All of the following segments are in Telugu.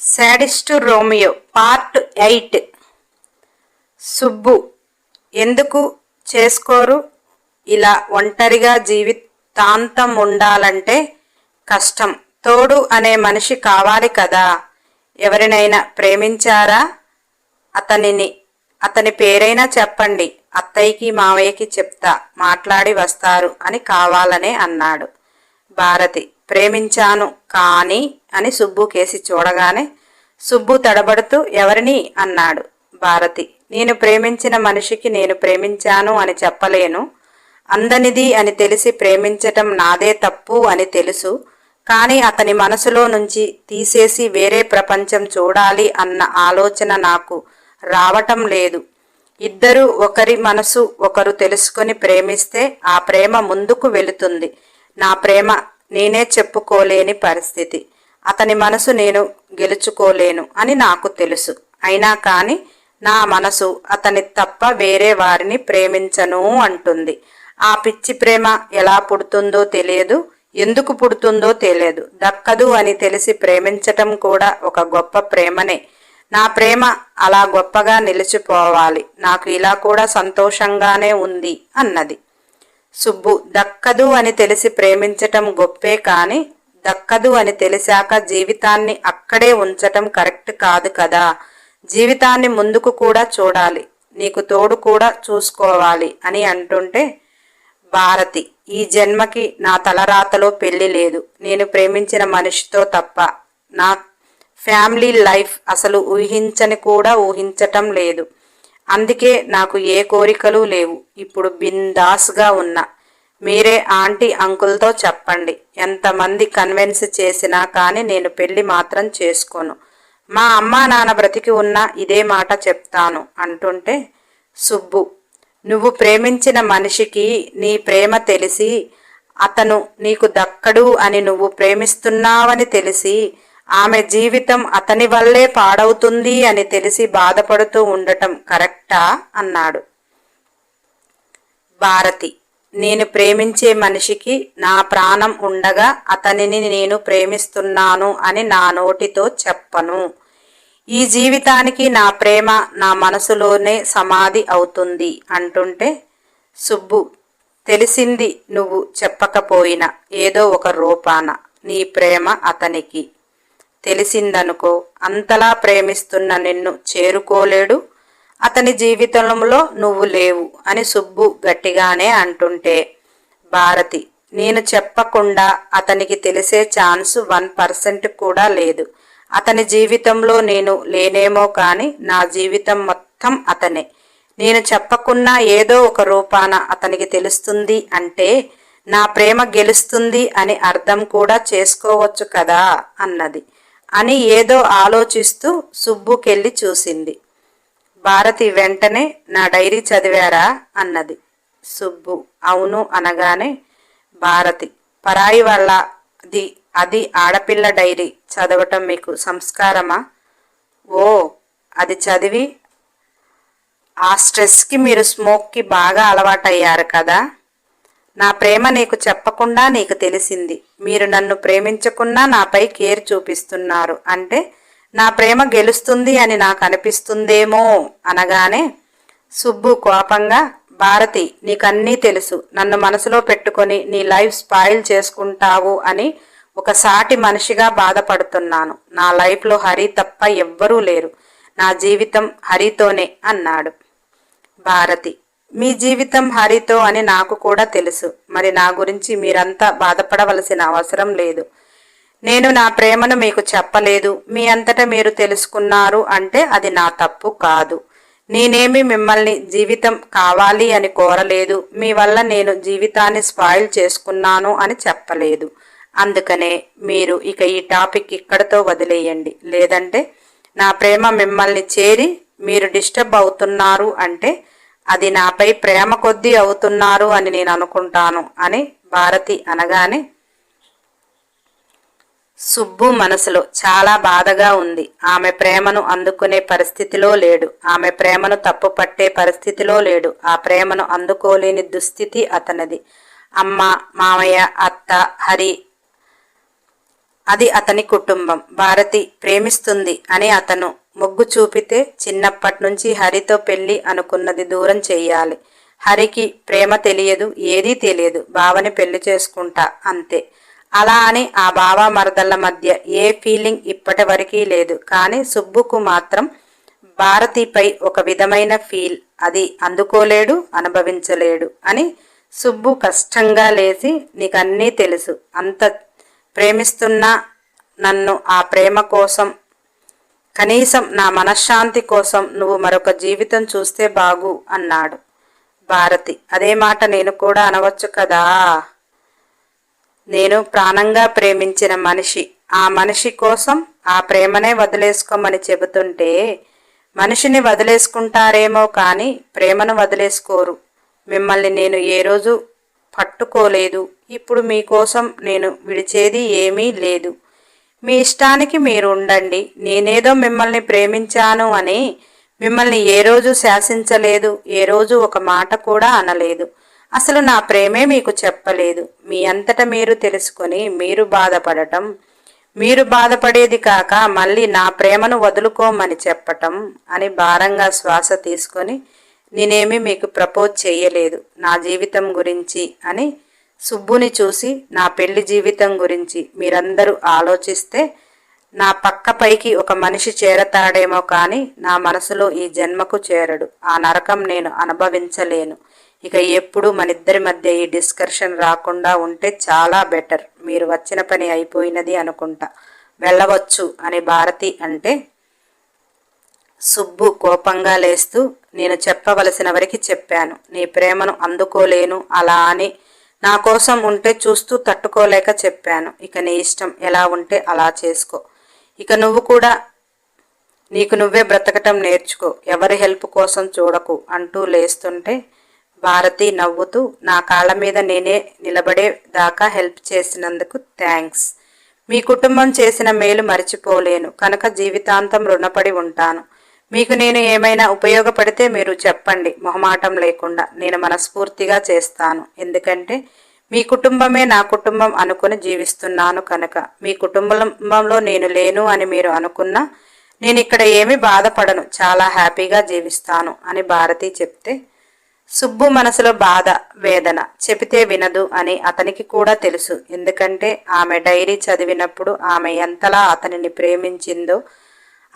Sadist Romeo part eight. Subbu ఎందుకు చేసుకోరు? ఇలా ఒంటరిగా జీవితాంతం ఉండాలంటే కష్టం. తోడు అనే మనిషి కావాలి కదా. ఎవరినైనా ప్రేమించారా? అతనిని అతని పేరైనా చెప్పండి. అత్తయ్యకి మావయ్యకి చెప్తా మాట్లాడి వస్తారు అని కావాలనే అన్నాడు. భారతి ప్రేమించాను కానీ అని సుబ్బు కేసి చూడగానే సుబ్బు తడబడుతూ ఎవరిని? అన్నాడు. భారతి నేను ప్రేమించిన మనిషికి నేను ప్రేమించాను అని చెప్పలేను. అందనిది అని తెలిసి ప్రేమించటం నాదే తప్పు అని తెలుసు. కానీ అతని మనసులో నుంచి తీసేసి వేరే ప్రపంచం చూడాలి అన్న ఆలోచన నాకు రావటం లేదు. ఇద్దరు ఒకరి మనసు ఒకరు తెలుసుకొని ప్రేమిస్తే ఆ ప్రేమ ముందుకు వెళుతుంది. నా ప్రేమ నేనే చెప్పుకోలేని పరిస్థితి. అతని మనసు నేను గెలుచుకోలేను అని నాకు తెలుసు. అయినా కాని నా మనసు అతని తప్ప వేరే వారిని ప్రేమించను అంటుంది. ఆ పిచ్చి ప్రేమ ఎలా పుడుతుందో తెలియదు. ఎందుకు పుడుతుందో తెలియదు. దక్కదు అని తెలిసి ప్రేమించటం కూడా ఒక గొప్ప ప్రేమనే. నా ప్రేమ అలా గొప్పగా నిలిచిపోవాలి. నాకు ఇలా కూడా సంతోషంగానే ఉంది అన్నది. సుబ్బు దక్కదు అని తెలిసి ప్రేమించటం గొప్పే కాని దక్కదు అని తెలిసాక జీవితాన్ని అక్కడే ఉంచటం కరెక్ట్ కాదు కదా. జీవితాన్ని ముందుకు కూడా చూడాలి. నీకు తోడు కూడా చూసుకోవాలి అని అంటుంటే భారతి ఈ జన్మకి నా తలరాతలో పెళ్ళి లేదు. నేను ప్రేమించిన మనిషితో తప్ప నా ఫ్యామిలీ లైఫ్ అసలు ఊహించని కూడా ఊహించటం లేదు. అందుకే నాకు ఏ కోరికలు లేవు. ఇప్పుడు బిందాస్గా ఉన్నా. మీరే ఆంటీ అంకుల్తో చెప్పండి. ఎంతమంది కన్విన్స్ చేసినా కానీ నేను పెళ్ళి మాత్రం చేసుకోను. మా అమ్మా నాన్న బ్రతికి ఉన్నా ఇదే మాట చెప్తాను అంటుంటే సుబ్బు నువ్వు ప్రేమించిన మనిషికి నీ ప్రేమ తెలిసి అతను నీకు దక్కడు అని నువ్వు ప్రేమిస్తున్నావని తెలిసి ఆమె జీవితం అతని వల్లే పాడవుతుంది అని తెలిసి బాధపడుతూ ఉండటం కరెక్టా? అన్నాడు. భారతి నేను ప్రేమించే మనిషికి నా ప్రాణం ఉండగా అతనిని నేను ప్రేమిస్తున్నాను అని నా నోటితో చెప్పను. ఈ జీవితానికి నా ప్రేమ నా మనసులోనే సమాధి అవుతుంది అంటుంటే సుబ్బు తెలిసింది నువ్వు చెప్పకపోయినా ఏదో ఒక రూపాన నీ ప్రేమ అతనికి. తెలిసిందనుకో అంతలా ప్రేమిస్తున్న నిన్ను చేరుకోలేడు. అతని జీవితంలో నువ్వు లేవు అని సుబ్బు గట్టిగానే అంటుంటే భారతి నేను చెప్పకుండా అతనికి తెలిసే ఛాన్స్ వన్ పర్సెంట్ కూడా లేదు. అతని జీవితంలో నేను లేనేమో కానీ నా జీవితం మొత్తం అతనే. నేను చెప్పకున్నా ఏదో ఒక రూపాన అతనికి తెలుస్తుంది అంటే నా ప్రేమ గెలుస్తుంది అని అర్థం కూడా చేసుకోవచ్చు కదా అన్నది. అని ఏదో ఆలోచిస్తూ సుబ్బుకెళ్ళి చూసింది. భారతి వెంటనే నా డైరీ చదివారా? అన్నది. సుబ్బు అవును అనగానే భారతి పరాయి వాళ్ళది అది ఆడపిల్ల డైరీ చదవటం మీకు సంస్కారమా? ఓ అది చదివి ఆ స్ట్రెస్కి మీరు స్మోక్కి బాగా అలవాటయ్యారు కదా. నా ప్రేమ నీకు చెప్పకుండా నీకు తెలిసింది. మీరు నన్ను ప్రేమించకున్నా నాపై కేర్ చూపిస్తున్నారు. అంటే నా ప్రేమ గెలుస్తుంది అని నాకు అనిపిస్తుందేమో అనగానే సుబ్బు కోపంగా భారతి నీకన్నీ తెలుసు. నన్ను మనసులో పెట్టుకొని నీ లైఫ్ స్పాయిల్ చేసుకుంటావు అని ఒక సాటి మనిషిగా బాధపడుతున్నాను. నా లైఫ్లో హరి తప్ప ఎవ్వరూ లేరు. నా జీవితం హరితోనే అన్నాడు భారతి. మీ జీవితం హరితో అని నాకు కూడా తెలుసు. మరి నా గురించి మీరంతా బాధపడవలసిన అవసరం లేదు. నేను నా ప్రేమను మీకు చెప్పలేదు. మీ అంతటా మీరు తెలుసుకున్నారు అంటే అది నా తప్పు కాదు. నేనేమి మిమ్మల్ని జీవితం కావాలి అని కోరలేదు. మీ వల్ల నేను జీవితాన్ని స్పాయిల్ చేసుకున్నాను అని చెప్పలేదు. అందుకనే మీరు ఇక ఈ టాపిక్ ఇక్కడతో వదిలేయండి. లేదంటే నా ప్రేమ మిమ్మల్ని చేరి మీరు డిస్టర్బ్ అవుతున్నారు అంటే అది నాపై ప్రేమ కొద్దీ అవుతున్నారు అని నేను అనుకుంటాను అని భారతి అనగానే సుబ్బు మనసులో చాలా బాధగా ఉంది. ఆమె ప్రేమను అందుకునే పరిస్థితిలో లేడు. ఆమె ప్రేమను తప్పు పట్టే పరిస్థితిలో లేడు. ఆ ప్రేమను అందుకోలేని దుస్థితి అతనిది. అమ్మ మామయ్య అత్త హరి అది అతని కుటుంబం. భారతి ప్రేమిస్తుంది అని అతను మొగ్గు చూపితే చిన్నప్పటి నుంచి హరితో పెళ్ళి అనుకున్నది దూరం చేయాలి. హరికి ప్రేమ తెలియదు ఏదీ తెలియదు. బావని పెళ్ళి చేసుకుంటా అంతే. అలా అని ఆ బావ మరదళ్ళ మధ్య ఏ ఫీలింగ్ ఇప్పటి వరకీ లేదు. కానీ సుబ్బుకు మాత్రం భారతిపై ఒక విధమైన ఫీల్. అది అందుకోలేడు అనుభవించలేడు అని సుబ్బు కష్టంగా లేచి నీకన్నీ తెలుసు. అంత ప్రేమిస్తున్నా నన్ను ఆ ప్రేమ కోసం కనీసం నా మనశ్శాంతి కోసం నువ్వు మరొక జీవితం చూస్తే బాగు అన్నాడు భారతి. అదే మాట నేను కూడా అనవచ్చు కదా? నేను ప్రాణంగా ప్రేమించిన మనిషి. ఆ మనిషి కోసం ఆ ప్రేమనే వదిలేసుకోమని చెబుతుంటే మనిషిని వదిలేసుకుంటారేమో కానీ ప్రేమను వదిలేసుకోరు. మిమ్మల్ని నేను ఏ రోజు పట్టుకోలేదు. ఇప్పుడు మీకోసం నేను విడిచేది ఏమీ లేదు. మీ ఇష్టానికి మీరు ఉండండి నేనేదో మిమ్మల్ని ప్రేమించాను అని మిమ్మల్ని ఏ రోజు శాసించలేదు ఏ రోజు ఒక మాట కూడా అనలేదు. అసలు నా ప్రేమే మీకు చెప్పలేదు. మీ అంతట మీరు తెలుసుకొని మీరు బాధపడటం మీరు బాధపడేది కాక మళ్ళీ నా ప్రేమను వదులుకోమని చెప్పటం అని భారంగా శ్వాస తీసుకొని నేనేమి మీకు ప్రపోజ్ చేయలేదు. నా జీవితం గురించి అని సుబ్బుని చూసి నా పెళ్ళి జీవితం గురించి మీరందరూ ఆలోచిస్తే నా పక్కపైకి ఒక మనిషి చేరతాడేమో కానీ నా మనసులో ఈ జన్మకు చేరడు. ఆ నరకం నేను అనుభవించలేను. ఇక ఎప్పుడు మనిద్దరి మధ్య ఈ డిస్కషన్ రాకుండా ఉంటే చాలా బెటర్. మీరు వచ్చిన పని అయిపోయినది అనుకుంటా. వెళ్ళవచ్చు అని భారతి అంటే సుబ్బు కోపంగా లేస్తూ నేను చెప్పవలసిన వరకు చెప్పాను. నీ ప్రేమను అందుకోలేను. అలా అని నా కోసం ఉంటే చూస్తూ తట్టుకోలేక చెప్పాను. ఇక నీ ఇష్టం ఎలా ఉంటే అలా చేసుకో. ఇక నువ్వు కూడా నీకు నువ్వే బ్రతకటం నేర్చుకో. ఎవరి హెల్ప్ కోసం చూడకు అంటూ లేస్తుంటే భారతి నవ్వుతూ నా కాళ్ళ మీద నేనే నిలబడే దాకా హెల్ప్ చేసినందుకు థ్యాంక్స్. మీ కుటుంబం చేసిన మేలు మర్చిపోలేను. కనుక జీవితాంతం రుణపడి ఉంటాను. మీకు నేను ఏమైనా ఉపయోగపడితే మీరు చెప్పండి. మొహమాటం లేకుండా నేను మనస్ఫూర్తిగా చేస్తాను. ఎందుకంటే మీ కుటుంబమే నా కుటుంబం అనుకుని జీవిస్తున్నాను కనుక. మీ కుటుంబంలో నేను లేను అని మీరు అనుకున్నా నేను ఇక్కడ ఏమి బాధపడను. చాలా హ్యాపీగా జీవిస్తాను అని భారతి చెప్తే సుబ్బు మనసులో బాధ వేదన చెబితే వినదు అని అతనికి కూడా తెలుసు. ఎందుకంటే ఆమె డైరీ చదివినప్పుడు ఆమె ఎంతలా అతనిని ప్రేమించిందో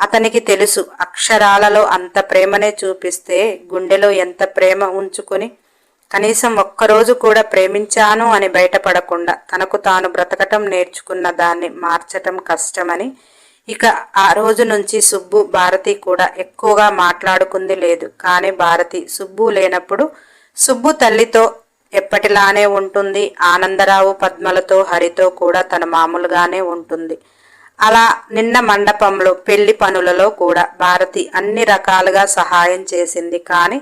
అతనికి తెలుసు అక్షరాలలో అంత ప్రేమనే చూపిస్తే గుండెలో ఎంత ప్రేమ ఉంచుకొని కనీసం ఒక్కరోజు కూడా ప్రేమించాను అని బయటపడకుండా తనకు తాను బ్రతకటం నేర్చుకున్న దాన్ని మార్చటం కష్టమని ఇక ఆ రోజు నుంచి సుబ్బు భారతి కూడా ఎక్కువగా మాట్లాడుకుంది లేదు. కానీ భారతి సుబ్బు లేనప్పుడు సుబ్బు తల్లితో ఎప్పటిలానే ఉంటుంది. ఆనందరావు పద్మలతో హరితో కూడా తన మామూలుగానే ఉంటుంది. అలా నిన్న మండపంలో పెళ్ళి పనులలో కూడా భారతి అన్ని రకాలుగా సహాయం చేసింది కానీ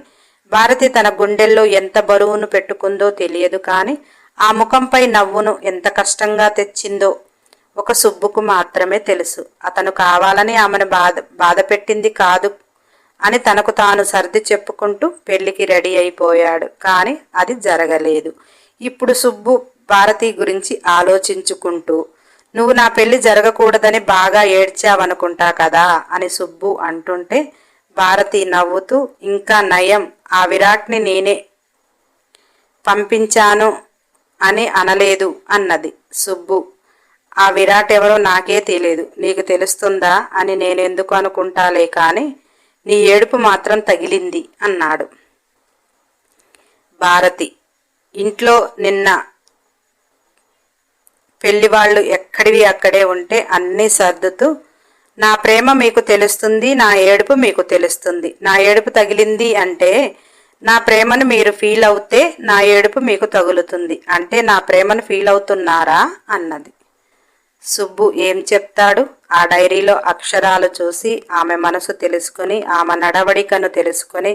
భారతి తన గుండెల్లో ఎంత బరువును పెట్టుకుందో తెలియదు కానీ ఆ ముఖంపై నవ్వును ఎంత కష్టంగా తెచ్చిందో ఒక సుబ్బుకు మాత్రమే తెలుసు. అతను కావాలని ఆమెను బాధ బాధ పెట్టింది కాదు అని తనకు తాను సర్ది చెప్పుకుంటూ పెళ్ళికి రెడీ అయిపోయాడు కానీ అది జరగలేదు. ఇప్పుడు సుబ్బు భారతి గురించి ఆలోచించుకుంటూ నువ్వు నా పెళ్ళి జరగకూడదని బాగా ఏడ్చావనుకుంటా కదా అని సుబ్బు అంటుంటే భారతి నవ్వుతూ ఇంకా నయం ఆ విరాట్ని నేనే పంపించాను అని అనలేదు అన్నది సుబ్బు. ఆ విరాట్ ఎవరో నాకే తెలియదు నీకు తెలుస్తుందా అని నేనెందుకు అనుకుంటాలే కాని నీ ఏడుపు మాత్రం తగిలింది అన్నాడు భారతి. ఇంట్లో నిన్న పెళ్ళివాళ్ళు ఎక్కడివి అక్కడే ఉంటే అన్నీ సర్దుతూ నా ప్రేమ మీకు తెలుస్తుంది నా ఏడుపు మీకు తెలుస్తుంది. నా ఏడుపు తగిలింది అంటే నా ప్రేమను మీరు ఫీల్ అవుతే నా ఏడుపు మీకు తగులుతుంది. అంటే నా ప్రేమను ఫీల్ అవుతున్నారా అన్నది. సుబ్బు ఏం చెప్తాడు? ఆ డైరీలో అక్షరాలు చూసి ఆమె మనసు తెలుసుకుని ఆమె నడవడికను తెలుసుకుని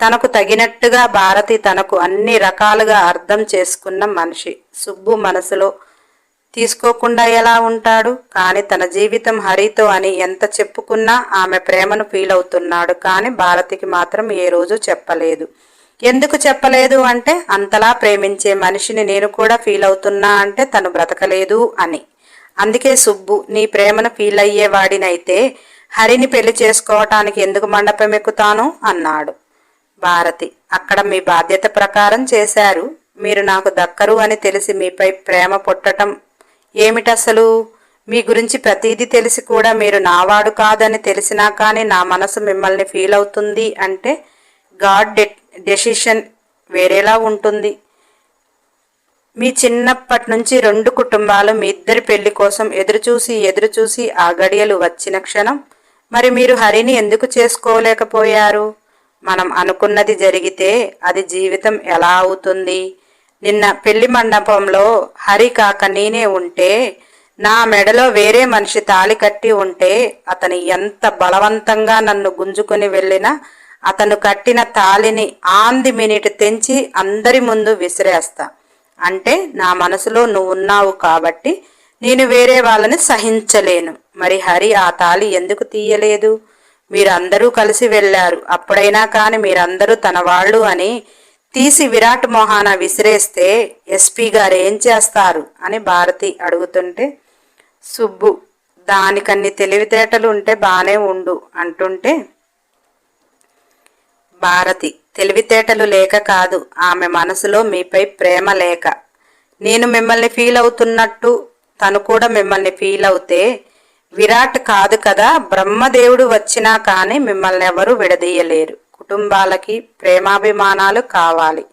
తనకు తగినట్టుగా భారతి తనకు అన్ని రకాలుగా అర్థం చేసుకున్న మనిషి. సుబ్బు మనసులో తీసుకోకుండా ఎలా ఉంటాడు? కానీ తన జీవితం హరితో అని ఎంత చెప్పుకున్నా ఆమె ప్రేమను ఫీల్ అవుతున్నాడు. కానీ భారతికి మాత్రం ఏ రోజు చెప్పలేదు. ఎందుకు చెప్పలేదు అంటే అంతలా ప్రేమించే మనిషిని నేను కూడా ఫీల్ అవుతున్నా అంటే తను బ్రతకలేదు అని. అందుకే సుబ్బు నీ ప్రేమను ఫీల్ అయ్యేవాడినైతే హరిని పెళ్ళి చేసుకోవటానికి ఎందుకు మండపం ఎక్కుతాను? అన్నాడు. భారతి అక్కడ మీ బాధ్యత ప్రకారం చేశారు. మీరు నాకు దక్కరు అని తెలిసి మీపై ప్రేమ పుట్టటం ఏమిటసలు? మీ గురించి ప్రతీది తెలిసి కూడా మీరు నావాడు కాదని తెలిసినా కానీ నా మనసు మిమ్మల్ని ఫీల్ అవుతుంది అంటే గాడ్ డె డెసిషన్ వేరేలా ఉంటుంది. మీ చిన్నప్పటి నుంచి రెండు కుటుంబాలు మీ ఇద్దరి పెళ్ళి కోసం ఎదురుచూసి ఎదురుచూసి ఆ గడియలు వచ్చిన క్షణం మరి మీరు హరిని ఎందుకు చేసుకోలేకపోయారు? మనం అనుకున్నది జరిగితే అది జీవితం ఎలా అవుతుంది? నిన్న పెళ్ళి మండపంలో హరి కాక నేనే ఉంటే నా మెడలో వేరే మనిషి తాలి కట్టి ఉంటే అతను ఎంత బలవంతంగా నన్ను గుంజుకొని వెళ్ళినా అతను కట్టిన తాలిని ఆన్ ది మినిట్ తెంచి అందరి ముందు విసిరేస్తా. అంటే నా మనసులో నువ్వు ఉన్నావు కాబట్టి నేను వేరే వాళ్ళని సహించలేను. మరి హరి ఆ తాలి ఎందుకు తీయలేదు? మీరందరూ కలిసి వెళ్ళారు. అప్పుడైనా కానీ మీరందరూ తన వాళ్ళు అని తీసి విరాట్ మోహాన విసిరేస్తే ఎస్పీ గారు ఏం చేస్తారు అని భారతి అడుగుతుంటే సుబ్బు దానికన్ని తెలివితేటలు ఉంటే బానే ఉండు అంటుంటే భారతి తెలివితేటలు లేక కాదు ఆమె మనసులో మీపై ప్రేమ లేక. నేను మిమ్మల్ని ఫీల్ అవుతున్నట్టు తను కూడా మిమ్మల్ని ఫీల్ అవుతే విరాట్ కాదు కదా బ్రహ్మదేవుడు వచ్చినా కానీ మిమ్మల్ని ఎవరు విడదీయలేరు. కుటుంబాలకి ప్రేమాభిమానాలు కావాలి.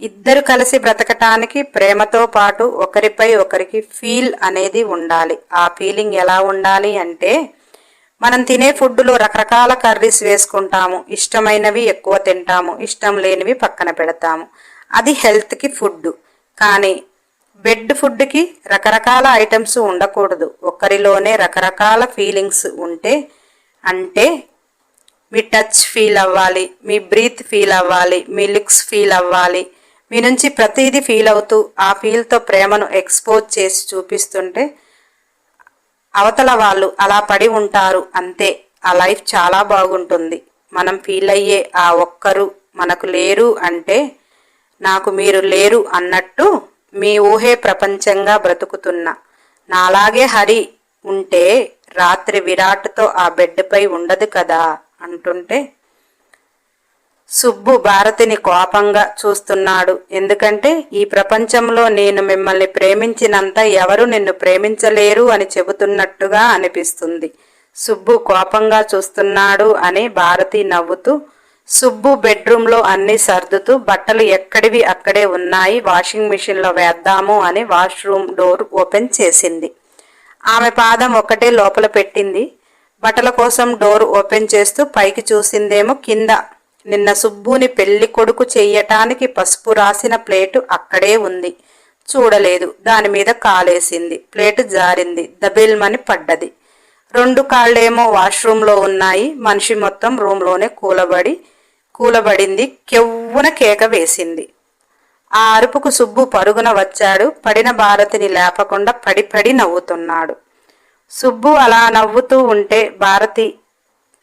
ఇద్దరు కలిసి బ్రతకటానికి ప్రేమతో పాటు ఒకరిపై ఒకరికి ఫీల్ అనేది ఉండాలి. ఆ ఫీలింగ్ ఎలా ఉండాలి అంటే మనం తినే ఫుడ్లో రకరకాల కర్రీస్ వేసుకుంటాము. ఇష్టమైనవి ఎక్కువ తింటాము. ఇష్టం లేనివి పక్కన పెడతాము. అది హెల్త్కి ఫుడ్. కానీ బెడ్ ఫుడ్కి రకరకాల ఐటమ్స్ ఉండకూడదు. ఒకరిలోనే రకరకాల ఫీలింగ్స్ ఉంటే అంటే మీ టచ్ ఫీల్ అవ్వాలి మీ బ్రీత్ ఫీల్ అవ్వాలి మీ లుక్స్ ఫీల్ అవ్వాలి. మీ నుంచి ప్రతిదీ ఫీల్ అవుతూ ఆ ఫీల్తో ప్రేమను ఎక్స్పోజ్ చేసి చూపిస్తుంటే అవతల వాళ్ళు అలా పడి ఉంటారు అంతే. ఆ లైఫ్ చాలా బాగుంటుంది. మనం ఫీల్ అయ్యే ఆ ఒక్కరు మనకు లేరు అంటే నాకు మీరు లేరు అన్నట్టు మీ ఊహే ప్రపంచంగా బ్రతుకుతున్నా. నాలాగే హరి ఉంటే రాత్రి విరాట్తో ఆ బెడ్పై ఉండదు కదా. అంటుంటే సుబ్బు భారతిని కోపంగా చూస్తున్నాడు. ఎందుకంటే ఈ ప్రపంచంలో నేను మిమ్మల్ని ప్రేమించినంత ఎవరు నిన్ను ప్రేమించలేరు అని చెబుతున్నట్టుగా అనిపిస్తుంది. సుబ్బు కోపంగా చూస్తున్నాడు అని భారతి నవ్వుతూ సుబ్బు బెడ్రూమ్లో అన్ని సర్దుతూ బట్టలు ఎక్కడివి అక్కడే ఉన్నాయి వాషింగ్ మిషన్లో వేద్దాము అని వాష్రూమ్ డోర్ ఓపెన్ చేసింది. ఆమె పాదం ఒకటే లోపల పెట్టింది. బట్టల కోసం డోర్ ఓపెన్ చేస్తూ పైకి చూసిందేమో కింద. నిన్న సుబ్బుని పెళ్ళి కొడుకు చెయ్యటానికి పసుపు రాసిన ప్లేటు అక్కడే ఉంది. చూడలేదు. దాని మీద కాలేసింది. ప్లేటు జారింది. దబిల్మని పడ్డది. రెండు కాళ్ళేమో వాష్రూమ్లో ఉన్నాయి. మనిషి మొత్తం రూమ్లోనే కూలబడి కూలబడింది. కెవ్వున కేక వేసింది. ఆ అరుపుకు సుబ్బు పరుగున వచ్చాడు. పడిన భారతిని లేపకుండా పడి పడి నవ్వుతున్నాడు. సుబ్బు అలా నవ్వుతూ ఉంటే భారతి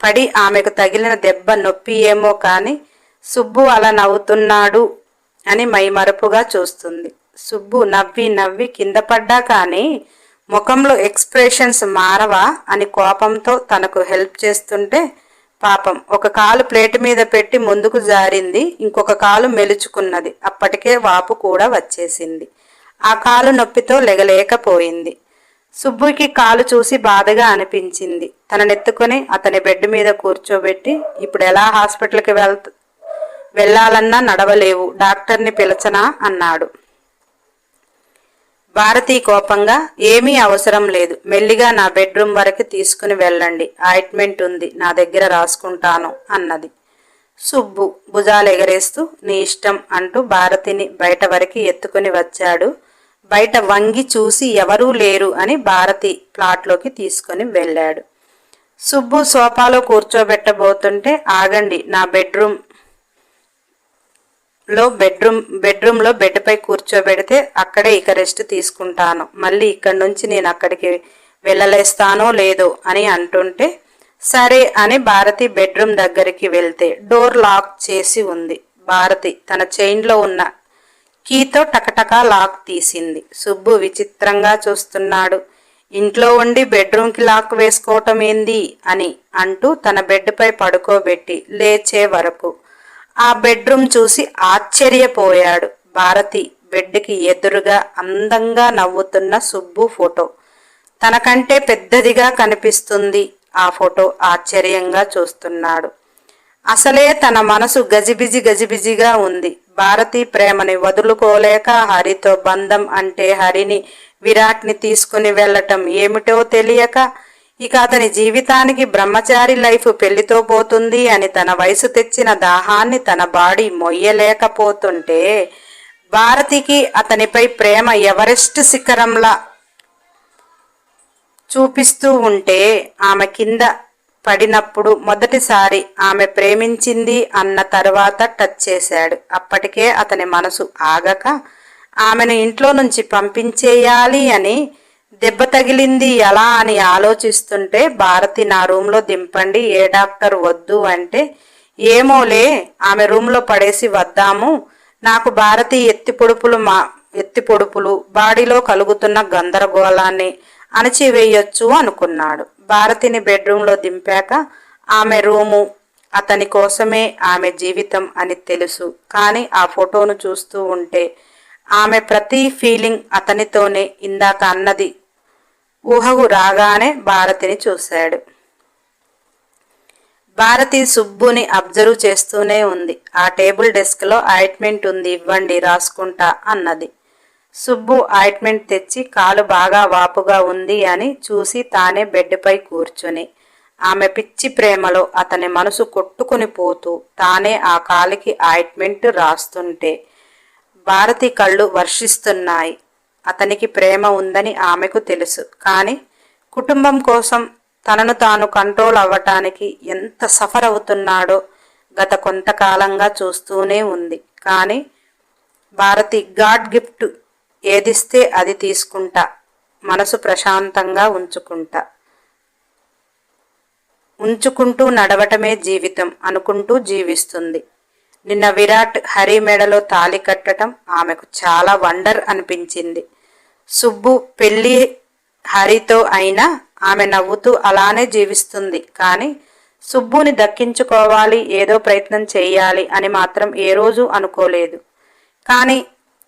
పడి ఆమెకు తగిలిన దెబ్బ నొప్పి ఏమో కాని సుబ్బు అలా నవ్వుతున్నాడు అని మైమరపుగా చూస్తుంది. సుబ్బు నవ్వి నవ్వి కింద పడ్డా కానీ ముఖంలో ఎక్స్ప్రెషన్స్ మారవా అని కోపంతో తనకు హెల్ప్ చేస్తుంటే పాపం ఒక కాలు ప్లేట్ మీద పెట్టి ముందుకు జారింది ఇంకొక కాలు మెలుచుకున్నది. అప్పటికే వాపు కూడా వచ్చేసింది. ఆ కాలు నొప్పితో లెగలేకపోయింది. సుబ్బుకి కాలు చూసి బాధగా అనిపించింది. తననెత్తుకుని అతని బెడ్ మీద కూర్చోబెట్టి ఇప్పుడు ఎలా హాస్పిటల్కి వెళ్ వెళ్ళాలన్నా నడవలేవు డాక్టర్ని పిలచనా? అన్నాడు. భారతి కోపంగా ఏమీ అవసరం లేదు మెల్లిగా నా బెడ్రూమ్ వరకు తీసుకుని వెళ్ళండి ఆయింట్మెంట్ ఉంది నా దగ్గర రాసుకుంటాను అన్నది. సుబ్బు భుజాలు ఎగరేస్తూ నీ ఇష్టం అంటూ భారతిని బయట వరకు ఎత్తుకుని వచ్చాడు. బయట వంగి చూసి ఎవరూ లేరు అని భారతి ప్లాట్లోకి తీసుకొని వెళ్ళాడు. సుబ్బు సోఫాలో కూర్చోబెట్టబోతుంటే ఆగండి నా బెడ్రూమ్లో బెడ్రూమ్ బెడ్రూమ్లో బెడ్పై కూర్చోబెడితే అక్కడే ఇక రెస్ట్ తీసుకుంటాను. మళ్ళీ ఇక్కడి నుంచి నేను అక్కడికి వెళ్ళలేస్తానో లేదో అని అంటుంటే సరే అని భారతి బెడ్రూమ్ దగ్గరికి వెళ్తే డోర్ లాక్ చేసి ఉంది. భారతి తన చైన్లో ఉన్న కీతో టకటకా లాక్ తీసింది. సుబ్బు విచిత్రంగా చూస్తున్నాడు. ఇంట్లో ఉండి బెడ్రూమ్కి లాక్ వేసుకోవటం ఏంది అని అంటూ తన బెడ్పై పడుకోబెట్టి లేచే వరకు. ఆ బెడ్రూమ్ చూసి ఆశ్చర్యపోయాడు. భారతి బెడ్కి ఎదురుగా అందంగా నవ్వుతున్న సుబ్బు ఫోటో. తనకంటే పెద్దదిగా కనిపిస్తుంది ఆ ఫోటో ఆశ్చర్యంగా చూస్తున్నాడు. అసలే తన మనసు గజిబిజి గజిబిజిగా ఉంది. భారతి ప్రేమని వదులుకోలేక హరితో బంధం అంటే హరిని విరాట్ని తీసుకుని వెళ్ళటం ఏమిటో తెలియక ఇక అతని జీవితానికి బ్రహ్మచారి లైఫ్ పెళ్ళితో పోతుంది అని తన వయసు తెచ్చిన దాహాన్ని తన బాడీ మొయ్యలేకపోతుంటే భారతికి అతనిపై ప్రేమ ఎవరెస్ట్ శిఖరంలా చూపిస్తూ ఉంటే ఆమె కింద పడినప్పుడు మొదటిసారి ఆమె ప్రేమించింది అన్న తర్వాత టచ్ చేశాడు. అప్పటికే అతని మనసు ఆగక ఆమెను ఇంట్లో నుంచి పంపించేయాలి అని దెబ్బ తగిలింది ఎలా అని ఆలోచిస్తుంటే భారతి నా రూమ్లో దింపండి ఏ డాక్టర్ వద్దు అంటే ఏమోలే ఆమె రూమ్లో పడేసి వద్దాము. నాకు భారతి ఎత్తి పొడుపులు మా ఎత్తి పొడుపులు బాడీలో కలుగుతున్న గందరగోళాన్ని అణచివేయొచ్చు అనుకున్నాడు. భారతిని బెడ్రూమ్లో దింపాక ఆమె రూము అతని కోసమే ఆమె జీవితం అని తెలుసు. కానీ ఆ ఫోటోను చూస్తూ ఉంటే ఆమె ప్రతి ఫీలింగ్ అతనితోనే ఇందాక అన్నది ఊహకు రాగానే భారతిని చూశాడు. భారతి సుబ్బుని అబ్జర్వ్ చేస్తూనే ఉంది. ఆ టేబుల్ డెస్క్లో ఆయింట్మెంట్ ఉంది ఇవ్వండి రాసుకుంటా అన్నది. సుబ్బు ఆయింట్మెంట్ తెచ్చి కాలు బాగా వాపుగా ఉంది అని చూసి తానే బెడ్పై కూర్చుని. ఆమె పిచ్చి ప్రేమలో అతని మనసు కొట్టుకుని పోతూ తానే ఆ కాలికి ఆయింట్మెంట్ రాస్తుంటే భారతి కళ్ళు వర్షిస్తున్నాయి. అతనికి ప్రేమ ఉందని ఆమెకు తెలుసు. కానీ కుటుంబం కోసం తనను తాను కంట్రోల్ అవ్వటానికి ఎంత సఫర్ అవుతున్నాడో గత కొంతకాలంగా చూస్తూనే ఉంది. కానీ భారతి గాడ్ గిఫ్ట్ ఏదిస్తే అది తీసుకుంటా. మనసు ప్రశాంతంగా ఉంచుకుంటా. ఉంచుకుంటూ నడవటమే జీవితం అనుకుంటూ జీవిస్తుంది. నిన్న విరాట్ హరి మెడలో తాలి కట్టడం ఆమెకు చాలా వండర్ అనిపించింది. సుబ్బు పెళ్ళి హరితో అయినా ఆమె నవ్వుతూ అలానే జీవిస్తుంది. కానీ సుబ్బుని దక్కించుకోవాలి ఏదో ప్రయత్నం చేయాలి అని మాత్రం ఏ రోజు అనుకోలేదు. కానీ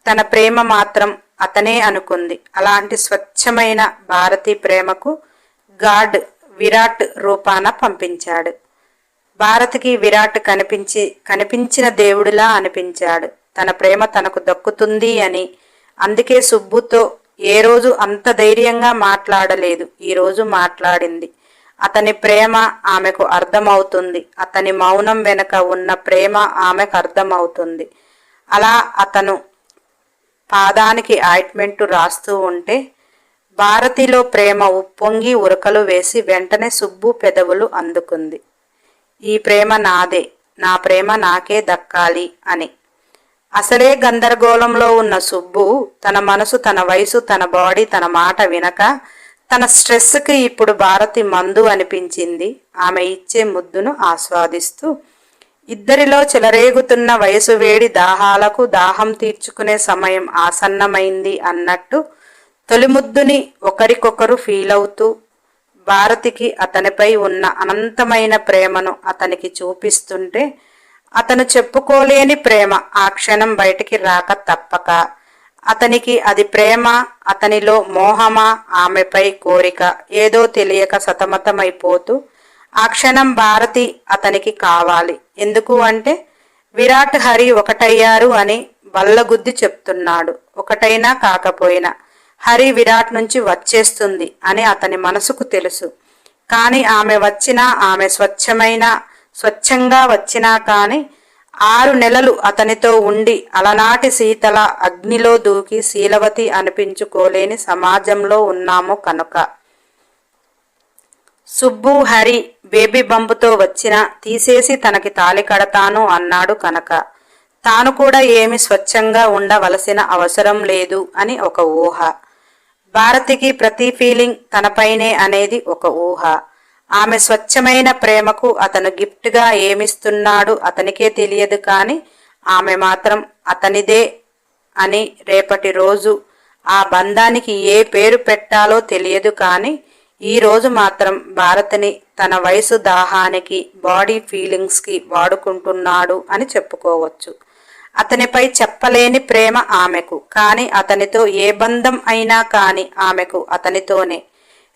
తన ప్రేమ మాత్రం అతనే అనుకుంది. అలాంటి స్వచ్ఛమైన భారతీ ప్రేమకు గాడ్ విరాట్ రూపాన పంపించాడు. భారతికి విరాట్ కనిపించి కనిపించిన దేవుడిలా అనిపించాడు. తన ప్రేమ తనకు దక్కుతుంది అని. అందుకే సుబ్బుతో ఏ రోజు అంత ధైర్యంగా మాట్లాడలేదు. ఈరోజు మాట్లాడింది. అతని ప్రేమ ఆమెకు అర్థమవుతుంది. అతని మౌనం వెనుక ఉన్న ప్రేమ ఆమెకు అర్థమవుతుంది. అలా అతను పాదానికి ఆయింట్మెంట్ రాస్తూ ఉంటే భారతిలో ప్రేమ ఉప్పొంగి ఉరకలు వేసి వెంటనే సుబ్బు పెదవులు అందుకుంది. ఈ ప్రేమ నాదే నా ప్రేమ నాకే దక్కాలి అని. అసలే గందరగోళంలో ఉన్న సుబ్బు తన మనసు తన వయసు తన బాడీ తన మాట వినక తన స్ట్రెస్కి ఇప్పుడు భారతి మందు అనిపించింది. ఆమె ఇచ్చే ముద్దును ఆస్వాదిస్తూ ఇద్దరిలో చెలరేగుతున్న వయసు వేడి దాహాలకు దాహం తీర్చుకునే సమయం ఆసన్నమైంది అన్నట్టు తొలి ముద్దుని ఒకరికొకరు ఫీల్ అవుతూ భారతికి అతనిపై ఉన్న అనంతమైన ప్రేమను అతనికి చూపిస్తుంటే అతను చెప్పుకోలేని ప్రేమ ఆ క్షణం బయటికి రాక తప్పక. అతనికి అది ప్రేమ అతనిలో మోహమా ఆమెపై కోరిక ఏదో తెలియక సతమతమైపోతూ ఆ క్షణం భారతి అతనికి కావాలి. ఎందుకు అంటే విరాట్ హరి ఒకటయ్యారు అని బల్లగుద్ది చెప్తున్నాడు. ఒకటైనా కాకపోయినా హరి విరాట్ నుంచి వచ్చేస్తుంది అని అతని మనసుకు తెలుసు. కానీ ఆమె వచ్చినా ఆమె స్వచ్ఛమైన స్వచ్ఛంగా వచ్చినా కానీ ఆరు నెలలు అతనితో ఉండి అలనాటి శీతల అగ్నిలో దూకి శీలవతి అనిపించుకోలేని సమాజంలో ఉన్నాము కనుక. సుబ్బు హరి బేబీ బంబుతో వచ్చిన తీసేసి తనకి తాలి కడతాను అన్నాడు కనుక. తాను కూడా ఏమి స్వచ్ఛంగా ఉండవలసిన అవసరం లేదు అని ఒక ఊహ. భారతికి ప్రతి ఫీలింగ్ తనపైనే అనేది ఒక ఊహ. ఆమె స్వచ్ఛమైన ప్రేమకు అతను గిఫ్ట్గా ఏమిస్తున్నాడు అతనికే తెలియదు కానీ ఆమె మాత్రం అతనిదే అని రేపటి రోజు ఆ బంధానికి ఏ పేరు పెట్టాలో తెలియదు కానీ ఈ రోజు మాత్రం భారతిని తన వయసు దాహానికి బాడీ ఫీలింగ్స్కి వాడుకుంటున్నాడు అని చెప్పుకోవచ్చు. అతనిపై చెప్పలేని ప్రేమ ఆమెకు కానీ అతనితో ఏ బంధం అయినా కానీ ఆమెకు అతనితోనే.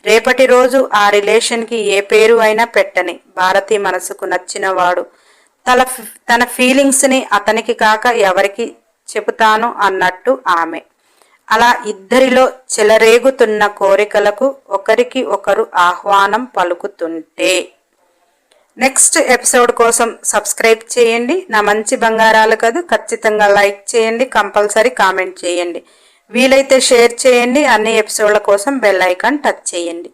రేపటి రోజు ఆ రిలేషన్కి ఏ పేరు అయినా పెట్టని భారతి మనసుకు నచ్చినవాడు. తన తన ఫీలింగ్స్ని అతనికి కాక ఎవరికి చెబుతాను అన్నట్టు ఆమె. అలా ఇద్దరిలో చెలరేగుతున్న కోరికలకు ఒకరికి ఒకరు ఆహ్వానం పలుకుతుంటే. నెక్స్ట్ ఎపిసోడ్ కోసం సబ్స్క్రైబ్ చేయండి. నా మంచి బంగారాలు కదూ ఖచ్చితంగా లైక్ చేయండి కంపల్సరీ కామెంట్ చేయండి. వీలైతే షేర్ చేయండి అన్ని ఎపిసోడ్ల కోసం బెల్ ఐకాన్ టచ్ చేయండి.